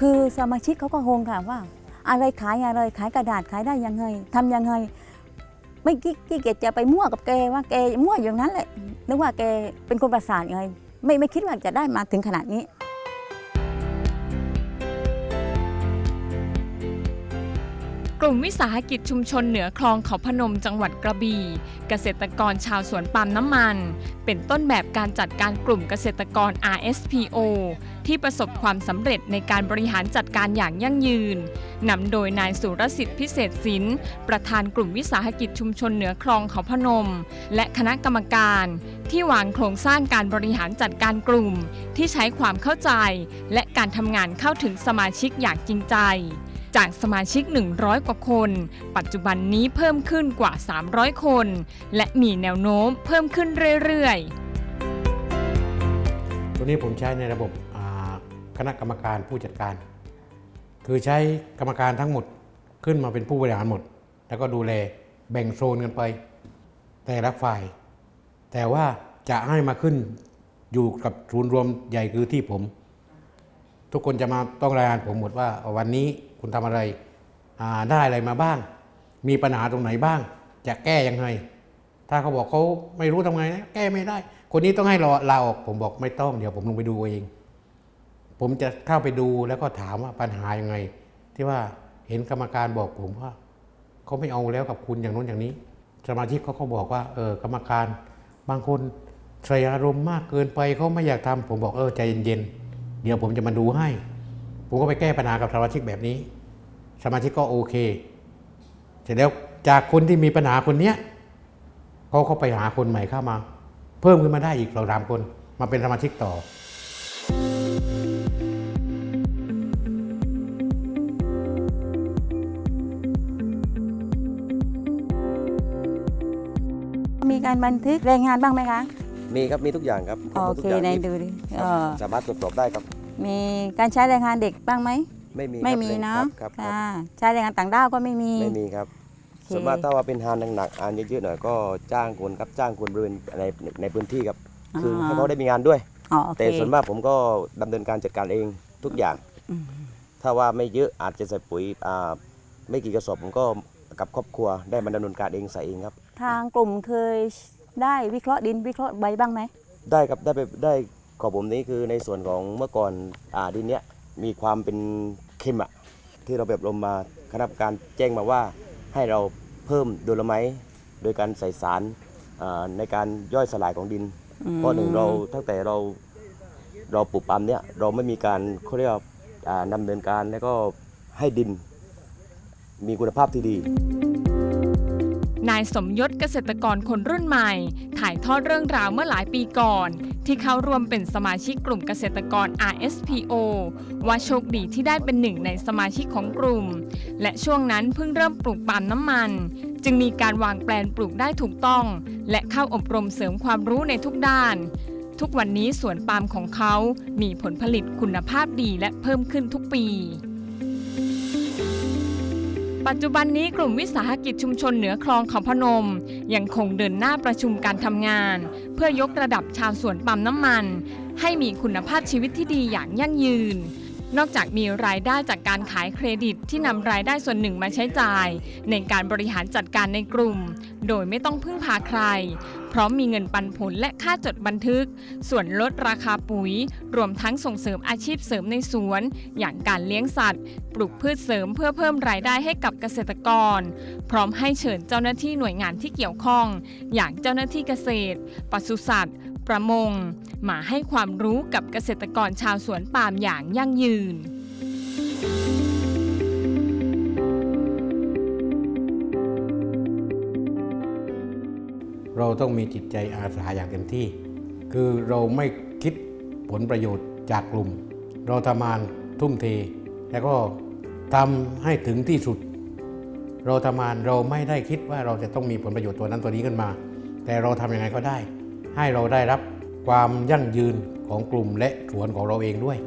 คือสมาชิกเขาก็งงค่ะว่า อะไรขายอะไรขายกระดาษขายได้ยังไงทำยังไง ไม่กี้เกียจจะไปมั่วกับแกว่าแกมั่วอย่างนั้นแหละนึกว่าแกเป็นคนประสาทยังไงไม่ไม่คิดว่าจะได้มาถึงขนาดนี้ ลุ่มวิสาหกิจชุมชนเหนือคลองเขาพนมจังหวัดกระบี่ เกษตรกรชาวสวนปาล์มน้ำมัน เป็นต้นแบบการจัดการกลุ่มเกษตรกร RSPO ที่ประสบความสำเร็จในการบริหารจัดการอย่างยั่งยืนนำโดยนายสุรสิทธิ์พิเศษสินประธานกลุ่มวิสาหกิจชุมชนเหนือคลองเขาพนม และคณะกรรมการ ที่วางโครงสร้างการบริหารจัดการกลุ่ม ที่ใช้ความเข้าใจ และการทำงานเข้าถึงสมาชิกอย่างจริงใจ จากสมาชิก 100 กว่าคน ปัจจุบันนี้เพิ่มขึ้นกว่า 300 คน และมีแนวโน้มเพิ่มขึ้นเรื่อยๆ ตัวนี้ผมใช้ในระบบคณะกรรมการผู้จัดการ คือใช้กรรมการทั้งหมดขึ้นมาเป็นผู้บริหารหมด แล้วก็ดูแลแบ่งโซนกันไป แต่ละฝ่าย แต่ว่าจะให้มาขึ้นอยู่กับศูนย์รวมใหญ่คือที่ผม ทุกคนจะมาต้องรายงานผมหมดว่าวันนี้คุณทำอะไรได้อะไรมาบ้าง มีปัญหาตรงไหนบ้าง จะแก้ยังไง ถ้าเขาบอกเขาไม่รู้ทำไงนะแก้ไม่ได้ คนนี้ต้องให้รอลาออกผมบอกไม่ต้อง เดี๋ยวผมลงไปดูเอง ผมจะเข้าไปดูแล้วก็ถามว่าปัญหายังไง ที่ว่าเห็นกรรมการบอกผมว่าเขาไม่เอาแล้วกับคุณอย่างโน้นอย่างนี้ สมาชิกเขาก็บอกว่าเออกรรมการบางคนใส่อารมณ์มากเกินไปเขาไม่อยากทำผมบอกเออใจเย็นๆ เดี๋ยวผมจะมาดูให้ ผมก็ไปแก้ปัญหากับสมาชิกแบบนี้ สมาชิกก็โอเค เสร็จแล้วจากคนที่มีปัญหาคนเนี้ยเขาเขาไปหาคนใหม่เข้ามา เพิ่มขึ้นมาได้อีกเราสามคน มาเป็นสมาชิกต่อมีการบันทึกรายงานบ้างไหมคะ มีครับ มีทุกอย่างครับโอทุเคกย่างในที่ดูดิครับเอ่อสามารถตรวจสอบได้ครับ มีการใช้แรงงานเด็กบ้างไหม ไม่มีไม่ครับมีลยเนาะครับครับค่ะใช้แรงงานต่างด้าวก็ไม่มี ไม่มีครับโอเคส่วนมากถ้าว่าเป็นฮานหนักๆอันเยอะๆหน่อยก็จ้างคนครับจ้างคนบริเวณในในพื้นที่ครับ คือให้เขาได้มีงานด้วยอ๋อโอเคแต่ส่วนมากผมก็ดำเนินการจัดการเองทุกอย่างอืมถ้าว่าไม่เยอะอาจจะใส่ปุ๋ยอ่าไม่กี่กระสอบผมก็กับครอบครัวได้มาดำเนินการเองใส่เองครับ ทางกลุ่มเคยได้วิเคราะห์ดินวิเคราะห์ใบบ้างไหมได้ครับได้ไปได้ ของผมนี้คือในส่วนของเมื่อก่อนอ่าดินเนี้ยมีความเป็นเค็มอะที่เราแบบลมมาคณะกรรมการแจ้งมาว่าให้เราเพิ่มโดลไมต์โดยการใส่สารอ่าในการย่อยสลายของดินอืมเพราะหนึ่งเราตั้งแต่เราเราปลูกปาล์มเนี้ยเราไม่มีการเขาเรียกว่าอ่าดำเนินการแล้วก็ให้ดิน มีคุณภาพที่ดี นายสมยศเกษตรกรคนรุ่นใหม่ ถ่ายทอดเรื่องราวเมื่อหลายปีก่อน ที่เข้าร่วมเป็นสมาชิกกลุ่มเกษตรกร RSPO ว่าโชคดีที่ได้เป็นหนึ่งในสมาชิกของกลุ่ม และช่วงนั้นเพิ่งเริ่มปลูกปาล์มน้ำมัน จึงมีการวางแปลนปลูกได้ถูกต้อง และเข้าอบรมเสริมความรู้ในทุกด้าน ทุกวันนี้สวนปาล์มของเขามีผลผลิตคุณภาพดีและเพิ่มขึ้นทุกปี ปัจจุบันนี้กลุ่มวิสาหกิจชุมชนเหนือคลองเขาพนม ยังคงเดินหน้าประชุมการทำงาน เพื่อยกระดับชาวสวนปั๊มน้ำมัน ให้มีคุณภาพชีวิตที่ดีอย่างยั่งยืน นอกจากมีรายได้จากการขายเครดิตที่นำรายได้ส่วนหนึ่งมาใช้จ่าย ในการบริหารจัดการในกลุ่ม โดยไม่ต้องพึ่งพาใคร พร้อมมีเงินปันผลและค่าจดบันทึก ส่วนลดราคาปุ๋ย รวมทั้งส่งเสริมอาชีพเสริมในสวน อย่างการเลี้ยงสัตว์ ปลูกพืชเสริมเพื่อเพิ่มรายได้ให้กับเกษตรกร พร้อมให้เชิญเจ้าหน้าที่หน่วยงานที่เกี่ยวข้อง อย่างเจ้าหน้าที่เกษตรปศุสัตว์ ประมง มาให้ความรู้กับเกษตรกรชาวสวนปาล์มอย่างยั่งยืน เราต้องมีจิตใจอาสาอย่างเต็มที่ คือเราไม่คิดผลประโยชน์จากกลุ่ม เราทำงานทุ่มเท แล้วก็ทำให้ถึงที่สุด เราทำงานเราไม่ได้คิดว่าเราจะต้องมีผลประโยชน์ตัวนั้นตัวนี้ขึ้นมา แต่เราทำยังไงก็ได้ ให้เราได้รับความยั่งยืนของกลุ่มและสวนของเราเองด้วย